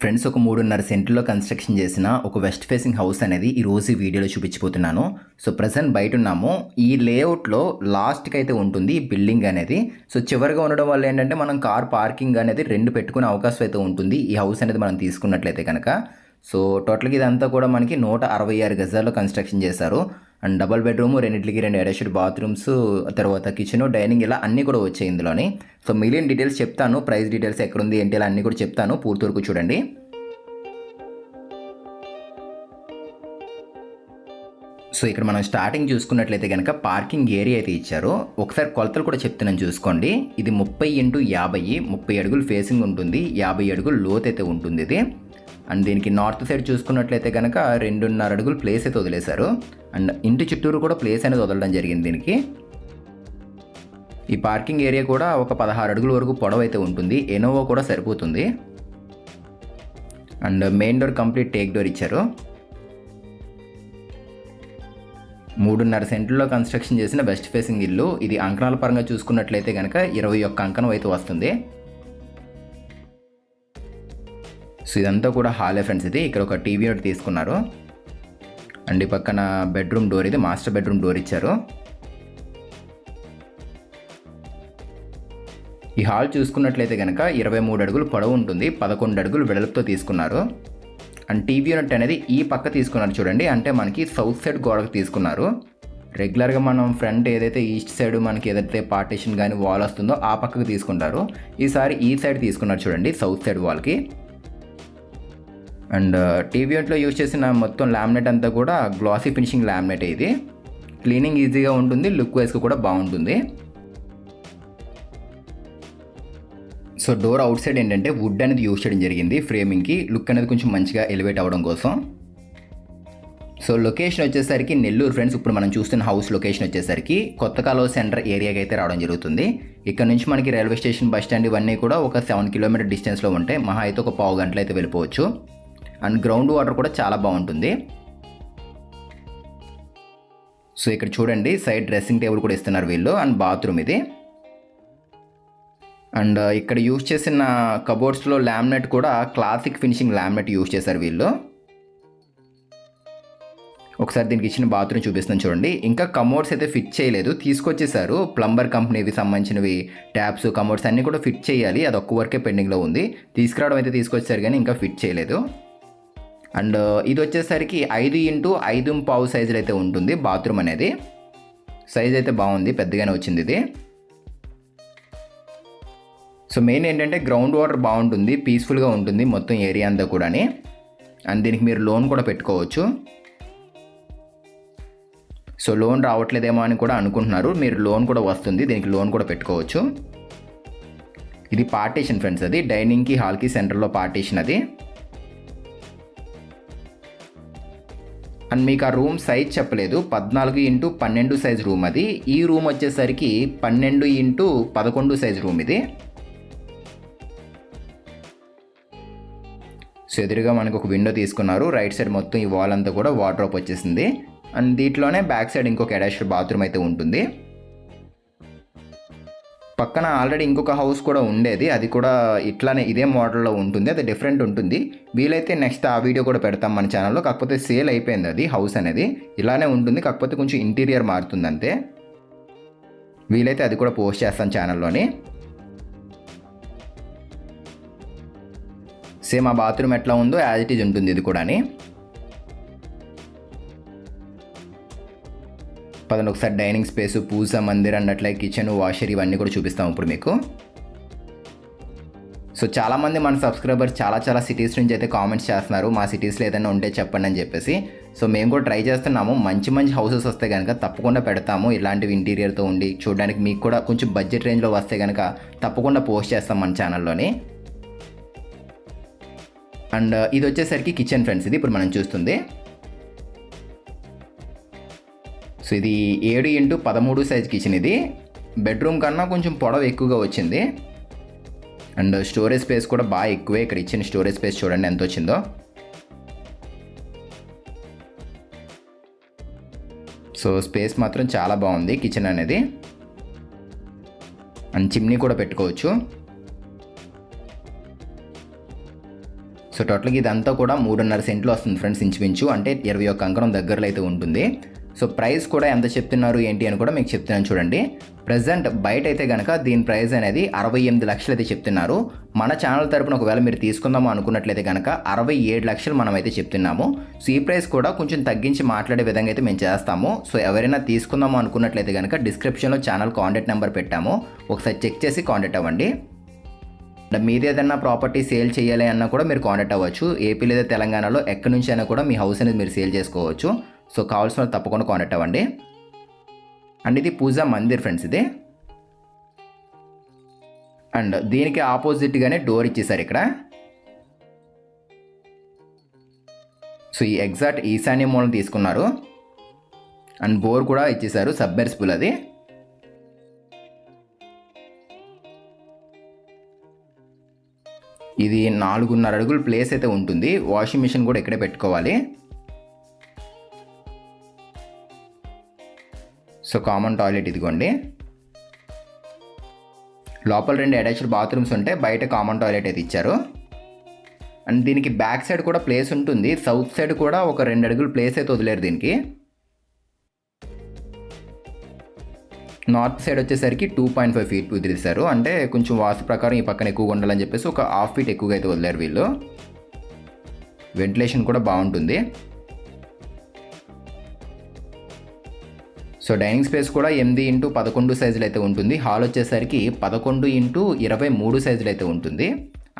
Friends ఒక మూడున్నర సెంట్లో కన్స్ట్రక్షన్ చేసిన ఒక వెస్ట్ ఫేసింగ్ హౌస్ అనేది ఈ రోజు వీడియోలో చూపించిపోతున్నాను సో ప్రజెంట్ బయట ఉన్నాము. ఈ లేఅవుట్లో లాస్ట్కి అయితే ఉంటుంది ఈ బిల్డింగ్ అనేది. సో చివరిగా ఉండడం వల్ల ఏంటంటే మనం కార్ పార్కింగ్ అనేది రెండు పెట్టుకునే అవకాశం అయితే ఉంటుంది. ఈ హౌస్ అనేది మనం తీసుకున్నట్లయితే కనుక. సో టోటల్గా ఇదంతా కూడా మనకి నూట అరవై ఆరు గజాల్లో కన్స్ట్రక్షన్ చేశారు. అండ్ డబల్ బెడ్రూమ్ రెండింటికి రెండు అటాచ్డ్ బాత్రూమ్స్ తర్వాత కిచెన్ డైనింగ్ ఇలా అన్నీ కూడా వచ్చాయి ఇందులోని. సో మిలియన్ డీటెయిల్స్ చెప్తాను ప్రైస్ డీటెయిల్స్ ఎక్కడుంది ఏంటి ఇలా అన్నీ కూడా చెప్తాను పూర్తి వరకు చూడండి. సో ఇక్కడ మనం స్టార్టింగ్ చూసుకున్నట్లయితే కనుక పార్కింగ్ ఏరియా అయితే ఇచ్చారు. ఒకసారి కొలతలు కూడా చెప్తున్నాను చూసుకోండి. ఇది ముప్పై ఇంటూ యాభై ముప్పై అడుగులు ఫేసింగ్ ఉంటుంది యాభై అడుగులు లోత్ అయితే ఉంటుంది ఇది. అండ్ దీనికి నార్త్ సైడ్ చూసుకున్నట్లయితే కనుక రెండున్నర అడుగులు ప్లేస్ అయితే వదిలేశారు. అండ్ ఇంటి చుట్టూరు కూడా ప్లేస్ అనేది వదలడం జరిగింది దీనికి. ఈ పార్కింగ్ ఏరియా కూడా ఒక పదహారు అడుగుల వరకు పొడవు అయితే ఉంటుంది. ఎనోవో కూడా సరిపోతుంది. And main door complete teak door ఇచ్చారు. మూడున్నర సెంట్లో కన్స్ట్రక్షన్ చేసిన వెస్ట్ ఫేసింగ్ ఇల్లు. ఇది అంకణాల పరంగా చూసుకున్నట్లయితే కనుక ఇరవై ఒక్క అంకణం అయితే వస్తుంది. సో ఇదంతా కూడా హాలే ఫ్రెండ్స్ ఇది. ఇక్కడ ఒక టీవీ ఒకటి తీసుకున్నారు. అండ్ ఈ పక్కన బెడ్రూమ్ డోర్ ఇది. మాస్టర్ బెడ్రూమ్ డోర్ ఇచ్చారు. ఈ హాల్ చూసుకున్నట్లయితే కనుక ఇరవై మూడు అడుగులు పొడవు ఉంటుంది. పదకొండు అడుగులు వెడల్పుతో తీసుకున్నారు. అండ్ టీవీ యూనిట్ అనేది ఈ పక్క తీసుకున్నారు చూడండి. అంటే మనకి సౌత్ సైడ్ గోడకు తీసుకున్నారు. రెగ్యులర్గా మనం ఫ్రంట్ ఏదైతే ఈస్ట్ సైడ్ మనకి ఏదైతే పార్టీషన్ కానీ వాల్ వస్తుందో ఆ పక్కకు తీసుకుంటారు. ఈసారి ఈ సైడ్ తీసుకున్నారు చూడండి సౌత్ సైడ్ వాల్కి. అండ్ టీవీ యూజ్ చేసిన మొత్తం లామినేట్ అంతా కూడా గ్లాసీ ఫినిషింగ్ లామినేట్ ఇది. క్లీనింగ్ ఈజీగా ఉంటుంది లుక్ వైజ్గా కూడా బాగుంటుంది. సో డోర్ అవుట్ సైడ్ ఏంటంటే వుడ్ అనేది యూజ్ చేయడం జరిగింది ఫ్రేమింగ్కి లుక్ అనేది కొంచెం మంచిగా ఎలివేట్ అవ్వడం కోసం. సో లొకేషన్ వచ్చేసరికి నెల్లూరు ఫ్రెండ్స్ ఇప్పుడు మనం చూస్తున్న హౌస్ లొకేషన్ వచ్చేసరికి కొత్త కాలువ సెంటర్ ఏరియాకి అయితే రావడం జరుగుతుంది. ఇక్కడ నుంచి మనకి రైల్వే స్టేషన్ బస్ స్టాండ్ ఇవన్నీ కూడా ఒక సెవెన్ కిలోమీటర్ డిస్టెన్స్లో ఉంటాయి. మహా అయితే ఒక పావు గంటలు అయితే వెళ్ళిపోవచ్చు. అండ్ గ్రౌండ్ వాటర్ కూడా చాలా బాగుంటుంది. సో ఇక్కడ చూడండి సైడ్ డ్రెస్సింగ్ టేబుల్ కూడా ఇస్తున్నారు వీళ్ళు అండ్ బాత్రూమ్ ఇది. అండ్ ఇక్కడ యూజ్ చేసిన కబోర్డ్స్లో లామినేట్ కూడా క్లాసిక్ ఫినిషింగ్ లామినేట్ యూజ్ చేశారు వీళ్ళు. ఒకసారి దీనికి ఇచ్చిన బాత్రూమ్ చూపిస్తాను చూడండి. ఇంకా కమోడ్స్ అయితే ఫిట్ చేయలేదు. తీసుకొచ్చేసారు. ప్లంబర్ కంపెనీవి సంబంధించినవి ట్యాప్స్ కమోడ్స్ అన్నీ కూడా ఫిట్ చేయాలి. అది ఒక్క వరకే పెండింగ్లో ఉంది. తీసుకురావడం అయితే తీసుకొచ్చారు కానీ ఇంకా ఫిట్ చేయలేదు. అండ్ ఇది వచ్చేసరికి ఐదు ఇంటూ ఐదు పావు సైజులు అయితే ఉంటుంది బాత్రూమ్ అనేది. సైజ్ అయితే బాగుంది పెద్దగానే వచ్చింది ఇది. సో మెయిన్ ఏంటంటే గ్రౌండ్ వాటర్ బాగుంటుంది పీస్ఫుల్గా ఉంటుంది మొత్తం ఏరియా అంతా కూడాని. అండ్ దీనికి మీరు లోన్ కూడా పెట్టుకోవచ్చు. సో లోన్ రావట్లేదేమో అని కూడా అనుకుంటున్నారు మీరు లోన్ కూడా వస్తుంది దీనికి లోన్ కూడా పెట్టుకోవచ్చు. ఇది పార్టీషన్ ఫ్రెండ్స్ అది. డైనింగ్కి హాల్కి సెంటర్లో పార్టీషన్ అది. అండ్ మీకు ఆ రూమ్ సైజ్ చెప్పలేదు పద్నాలుగు ఇంటూ పన్నెండు సైజ్ రూమ్ అది. ఈ రూమ్ వచ్చేసరికి పన్నెండు ఇంటూ పదకొండు సైజ్ రూమ్ ఇది. సో ఎదురుగా మనకు ఒక విండో తీసుకున్నారు. రైట్ సైడ్ మొత్తం ఈ వాల్ అంతా కూడా వాటర్ వచ్చేసింది. అండ్ దీంట్లోనే బ్యాక్ సైడ్ ఇంకొక అటాచ్డ్ బాత్రూమ్ అయితే ఉంటుంది. పక్కన ఆల్రెడీ ఇంకొక హౌస్ కూడా ఉండేది. అది కూడా ఇట్లానే ఇదే మోడల్లో ఉంటుంది. అది డిఫరెంట్ ఉంటుంది. వీలైతే నెక్స్ట్ ఆ వీడియో కూడా పెడతాం మన ఛానల్లో. కాకపోతే సేల్ అయిపోయింది అది హౌస్ అనేది. ఇలానే ఉంటుంది. కాకపోతే కొంచెం ఇంటీరియర్ మారుతుంది అంతే. వీలైతే అది కూడా పోస్ట్ చేస్తాను ఛానల్లోని. సేమ్ ఆ బాత్రూమ్ ఎట్లా ఉందో యాజ్ ఇట్ ఈజ్ ఉంటుంది ఇది కూడా పదండి ఒకసారి డైనింగ్ స్పేస్ పూజ మందిర్ అన్నట్లే కిచెన్ వాషర్ ఇవన్నీ కూడా చూపిస్తాం ఇప్పుడు మీకు. సో చాలామంది మన సబ్స్క్రైబర్స్ చాలా చాలా సిటీస్ నుంచి అయితే కామెంట్స్ చేస్తున్నారు. మా సిటీస్లో ఏదైనా ఉంటే చెప్పండి అని చెప్పేసి. సో మేము కూడా ట్రై చేస్తున్నాము. మంచి మంచి హౌసెస్ వస్తే కనుక తప్పకుండా పెడతాము. ఇలాంటివి ఇంటీరియర్తో ఉండి చూడడానికి మీకు కూడా కొంచెం బడ్జెట్ రేంజ్లో వస్తే కనుక తప్పకుండా పోస్ట్ చేస్తాం మన ఛానల్లోని. అండ్ ఇది వచ్చేసరికి కిచెన్ ఫ్రెండ్స్. ఇది ఇప్పుడు మనం చూస్తుంది. సో ఇది ఏడు ఇంటూ పదమూడు సైజ్ కిచెన్ ఇది. బెడ్రూమ్ కన్నా కొంచెం పొడవు ఎక్కువగా వచ్చింది. అండ్ స్టోరేజ్ స్పేస్ కూడా బాగా ఎక్కువే ఇక్కడ ఇచ్చిన స్టోరేజ్ స్పేస్ చూడండి ఎంత వచ్చిందో. సో స్పేస్ మాత్రం చాలా బాగుంది కిచెన్ అనేది. అండ్ చిమ్నీ కూడా పెట్టుకోవచ్చు. సో టోటల్గా ఇదంతా కూడా మూడున్నర సెంట్లు వస్తుంది ఫ్రెండ్స్ ఇంచుమించు. అంటే ఇరవై ఒక్క అంకణం దగ్గరలో అయితే ఉంటుంది. సో ప్రైస్ కూడా ఎంత చెప్తున్నారు ఏంటి అని కూడా మీకు చెప్తున్నాను చూడండి. ప్రజెంట్ బయట అయితే కనుక దీని ప్రైస్ అనేది అరవై ఎనిమిది లక్షలు అయితే చెప్తున్నారు. మన ఛానల్ తరపున ఒకవేళ మీరు తీసుకుందాము అనుకున్నట్లయితే కనుక అరవై ఏడు లక్షలు మనం అయితే చెప్తున్నాము. సో ఈ ప్రైస్ కూడా కొంచెం తగ్గించి మాట్లాడే విధంగా అయితే మేము చేస్తాము. సో ఎవరైనా తీసుకుందాము అనుకున్నట్లయితే కనుక డిస్క్రిప్షన్లో ఛానల్ కాంటాక్ట్ నెంబర్ పెట్టాము. ఒకసారి చెక్ చేసి కాంటాక్ట్ అవ్వండి. మీది ఏదైనా ప్రాపర్టీ సేల్ చేయాలి అన్నా కూడా మీరు కాంటాక్ట్ అవ్వచ్చు. ఏపీ లేదా తెలంగాణలో ఎక్కడి నుంచి అయినా కూడా మీ హౌస్ అనేది మీరు సేల్ చేసుకోవచ్చు. సో కావాల్సిన వాళ్ళు తప్పకుండా కాంటాక్ట్ అవ్వండి. అండ్ ఇది పూజా మందిర్ ఫ్రెండ్స్ ఇది. అండ్ దీనికి ఆపోజిట్గానే డోర్ ఇచ్చేసారు ఇక్కడ. సో ఈ ఎగ్జాక్ట్ ఈశాన్య మూలం తీసుకున్నారు. అండ్ బోర్ కూడా ఇచ్చేసారు సబ్మెర్సిబుల్ అది. ఇది నాలుగున్నర అడుగుల ప్లేస్ అయితే ఉంటుంది. వాషింగ్ మిషన్ కూడా ఇక్కడే పెట్టుకోవాలి. సో కామన్ టాయిలెట్ ఇదిగోండి. లోపల రెండు అటాచ్డ్ బాత్రూమ్స్ ఉంటాయి బయట కామన్ టాయిలెట్ అయితే ఇచ్చారు. అండ్ దీనికి బ్యాక్ సైడ్ కూడా ప్లేస్ ఉంటుంది. సౌత్ సైడ్ కూడా ఒక రెండు అడుగులు ప్లేస్ అయితే వదిలేరు దీనికి. నార్త్ సైడ్ వచ్చేసరికి టూ పాయింట్ ఫైవ్ ఫీట్ వదిలేశారు అంటే కొంచెం వాస్తు ప్రకారం ఈ పక్కన ఎక్కువగా ఉండాలని చెప్పేసి ఒక హాఫ్ ఫీట్ ఎక్కువగా అయితే వదిలేరు వీళ్ళు. వెంటిలేషన్ కూడా బాగుంటుంది. సో డైనింగ్ స్పేస్ కూడా ఎనిమిది ఇంటూ పదకొండు సైజులు అయితే ఉంటుంది. హాల్ వచ్చేసరికి పదకొండు ఇంటూ ఇరవై మూడు సైజులు అయితే ఉంటుంది.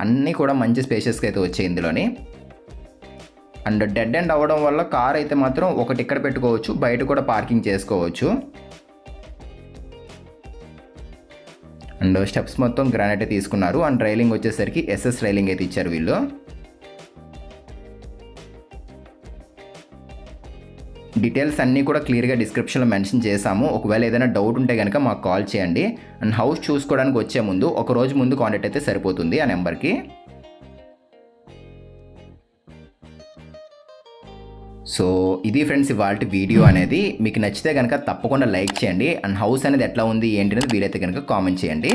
అన్నీ కూడా మంచి స్పేషియస్గా అయితే వచ్చాయి ఇందులోని. అండ్ డెడ్ ఎండ్ అవ్వడం వల్ల కార్ అయితే మాత్రం ఒకటి ఇక్కడ పెట్టుకోవచ్చు బయట కూడా పార్కింగ్ చేసుకోవచ్చు. అండ్ స్టెప్స్ మొత్తం గ్రానైట్ తీసుకున్నారు. అండ్ రైలింగ్ వచ్చేసరికి ఎస్ఎస్ రైలింగ్ అయితే ఇచ్చారు వీళ్ళు. డీటెయిల్స్ అన్నీ కూడా క్లియర్గా డిస్క్రిప్షన్లో మెన్షన్ చేశాము. ఒకవేళ ఏదైనా డౌట్ ఉంటే కనుక మాకు కాల్ చేయండి. అండ్ హౌస్ చూసుకోవడానికి వచ్చే ముందు ఒక రోజు ముందు కాంటాక్ట్ అయితే సరిపోతుంది ఆ నెంబర్కి. సో ఇది ఫ్రెండ్స్ ఇవాళ వీడియో అనేది. మీకు నచ్చితే కనుక తప్పకుండా లైక్ చేయండి. అండ్ హౌస్ అనేది ఎట్లా ఉంది ఏంటి అనేది వీలైతే కనుక కామెంట్ చేయండి.